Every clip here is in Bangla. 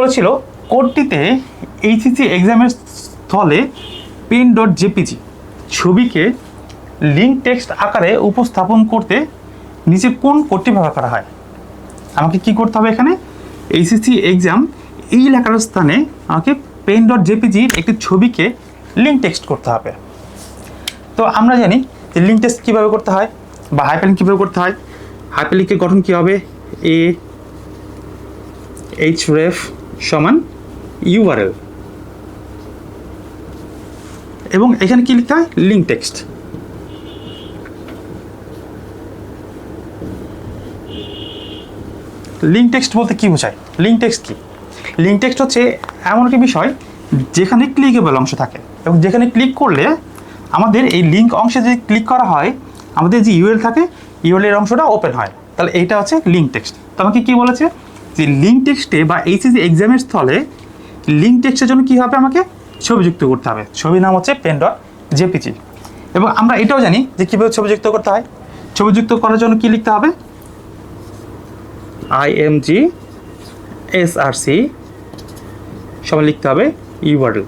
বলেছিল, কোডটিতে এইচএসসি এক্সামের স্থলে পেন ডট জেপিজি ছবিকে লিঙ্ক টেক্সট আকারে উপস্থাপন করতে নিচে কোন কোডটি ব্যবহার করা হয়? আমাকে কি করতে হবে এখানে? এইচএসসি এক্সাম এই লেখার স্থানে আমাকে পেন ডট জেপিজির একটি ছবিকে লিঙ্ক টেক্সট করতে হবে। তো আমরা জানি যে লিঙ্ক টেক্সট কীভাবে করতে হয় বা হাইপারলিঙ্ক কীভাবে করতে হয় হাইপারলিঙ্কের গঠন কী হবে? এ এইচ রেফ সমান ইউআরএল এবং এখানে কি লিখতে হয়? লিঙ্ক টেক্সট লিঙ্ক টেক্সট বলতে কি বোঝায়? লিঙ্ক টেক্সট কি? লিঙ্ক টেক্সট হচ্ছে এমন একটি বিষয় যেখানে ক্লিকেবল অংশ থাকে। এবং যেখানে ক্লিক করলে আমাদের এই লিঙ্ক অংশে যদি ক্লিক করা হয়, আমাদের যে ইউএল থাকে ইউএল এর অংশটা ওপেন হয়। তাহলে এইটা হচ্ছে লিঙ্ক টেক্সট তো আমাকে কি বলেছে? যে লিঙ্ক টেক্সটে বা এইচএসি এক্সামের স্থলে লিঙ্ক টেক্সটের জন্য কী হবে আমাকে? ছবি যুক্ত করতে হবে। ছবির নাম হচ্ছে পেন ডট জেপিজি এবং আমরা এটাও জানি যে কীভাবে ছবি যুক্ত করতে হয়। ছবি যুক্ত করার জন্য কী লিখতে হবে? আইএমজি এসআরসি সবাই লিখতে হবে ইউআরএল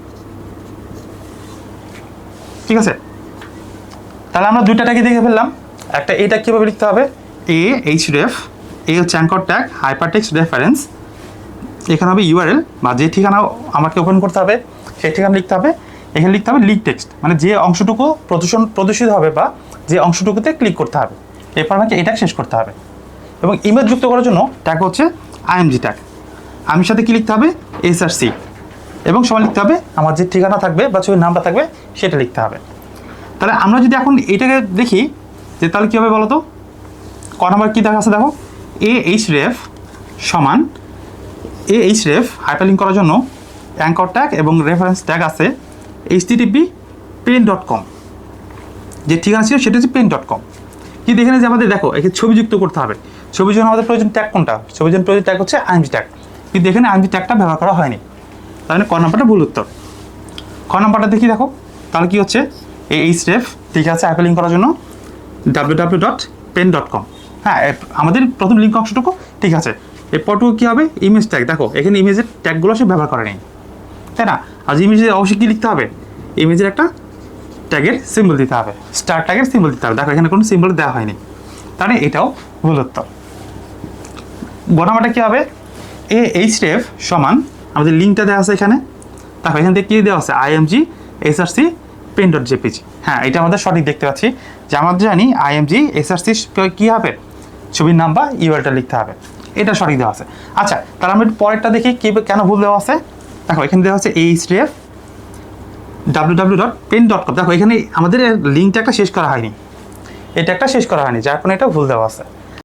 ঠিক আছে? তাহলে আমরা দুইটাটাকে দেখে ফেললাম। একটা এটা কীভাবে লিখতে হবে? এ এইচ রেফ এ হচ্ছে অ্যাঙ্কর ট্যাগ হাইপারটেক্সট রেফারেন্স এখানে হবে ইউআরএল বা যে ঠিকানা আমাকে ওপেন করতে হবে, সেই ঠিকানা লিখতে হবে। এখানে লিখতে হবে লিক টেক্সট মানে যে অংশটুকু প্রদর্শন প্রদর্শিত হবে বা যে অংশটুকুতে ক্লিক করতে হবে। এরপর আমাকে এটা শেষ করতে হবে। এবং ইমেজ যুক্ত করার জন্য ট্যাগ হচ্ছে আইএমজি ট্যাগ আমির সাথে কী লিখতে হবে? এস আর সি এবং সময় লিখতে হবে, আমার যে ঠিকানা থাকবে বা ছবির নামটা থাকবে, সেটা লিখতে হবে। তাহলে আমরা যদি এখন এটাকে দেখি, যে তাহলে কী হবে বলো তো ক নম্বর কী দেখা আছে দেখো? এ এইচ রেফ সমান এ এইচ রেফ হাইপারলিঙ্ক করার জন্য অ্যাঙ্কর ট্যাগ এবং রেফারেন্স ট্যাগ আছে H TP pen dot com যে ঠিকানা ছিল সেটা হচ্ছে পেন ডট কম কিন্তু এখানে যে আমাদের দেখো এখানে ছবি যুক্ত করতে হবে। ছবির জন্য আমাদের প্রয়োজন ট্যাগ কোনটা? ছবির জন্য প্রয়োজন ট্যাগ হচ্ছে আইএমজি ট্যাগ কিন্তু এখানে আইএমজি ট্যাগটা ব্যবহার করা হয়নি। তাহলে ক নাম্বারটা ভুল উত্তর। খ নাম্বারটা দেখি দেখো। তাহলে কি হচ্ছে? এই এই স্টেপ ঠিক আছে অ্যাপেলিং করার জন্য। W W dot pen dot com হ্যাঁ আমাদের প্রথম লিঙ্ক অংশটুকু, ঠিক আছে। এরপরটুকু কী হবে? ইমেজ ট্যাগ দেখো, এখানে ইমেজের ট্যাগগুলো সে ব্যবহার করে নেই। তাই না? আজ ইমেজে অবশ্যই কী লিখতে হবে? ইমেজের একটা ট্যাগের সিম্বল দিতে হবে। স্টার ট্যাগের সিম্বল দিতে হবে। দেখো, এখানে কোনো সিম্বল দেওয়া হয়নি। তাহলে এটাও ভুল উত্তর। গণামাটা কী হবে? এ এইচ রেফ সমান, আমাদের লিঙ্কটা দেওয়া আছে এখানে। দেখো, এখান থেকে কী দেওয়া আছে? IMG SRC pen dot JPG হ্যাঁ এটা আমাদের সঠিক দেখতে পাচ্ছি। যে আমাদের জানি আইএমজি এসআরসি কী হবে? ছবির নাম বা ইউআরটা লিখতে হবে। এটা সঠিক দেওয়া আছে। আচ্ছা তাহলে আমি পরেরটা দেখি কি কেন ভুল দেওয়া আছে। দেখো, এখানে দেওয়া আছে H ref W W dot pen dot com দেখো, এখানে আমাদের লিঙ্কটা একটা শেষ করা হয়নি। এটা একটা শেষ করা হয়নি, যার কারণে এটা ভুল দেওয়া আছে।